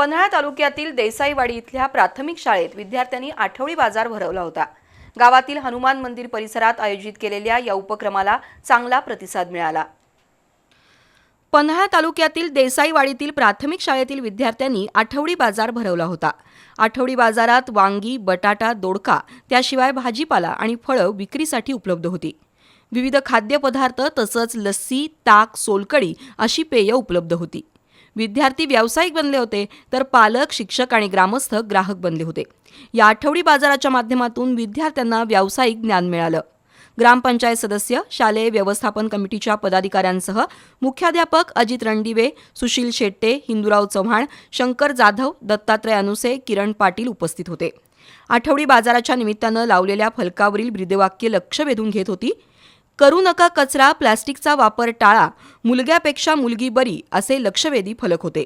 पन्हाळा तालुक्यातील देसाईवाडी इथल्या प्राथमिक शाळेत विद्यार्थ्यांनी आठवडी बाजार भरवला होता. गावातील हनुमान मंदिर परिसरात आयोजित केलेल्या या उपक्रमाला चांगला प्रतिसाद मिळाला. पन्हाळा तालुक्यातील देसाईवाडीतील प्राथमिक शाळेतील विद्यार्थ्यांनी आठवडी बाजार भरवला होता. आठवडी बाजारात वांगी बटाटा दोडका त्याशिवाय भाजीपाला आणि फळं विक्रीसाठी उपलब्ध होती. विविध खाद्यपदार्थ तसंच लस्सी ताक सोलकडी अशी पेय उपलब्ध होती. विद्यार्थी व्यावसायिक बनले होते तर पालक शिक्षक आणि ग्रामस्थ ग्राहक बनले होते. या आठवडी बाजाराच्या माध्यमातून विद्यार्थ्यांना व्यावसायिक ज्ञान मिळालं. ग्रामपंचायत सदस्य शालेय व्यवस्थापन कमिटीच्या पदाधिकाऱ्यांसह मुख्याध्यापक अजित रणदिवे सुशील शेट्टे हिंदूराव चव्हाण शंकर जाधव दत्तात्रय अनुसे किरण पाटील उपस्थित होते. आठवडी बाजाराच्या निमित्तानं लावलेल्या फलकावरील ब्रीदवाक्य लक्ष वेधून घेत होती करू नका कचरा प्लास्टिकचा वापर टाळा मुलग्यापेक्षा मुलगी बरी असे लक्षवेधी फलक होते.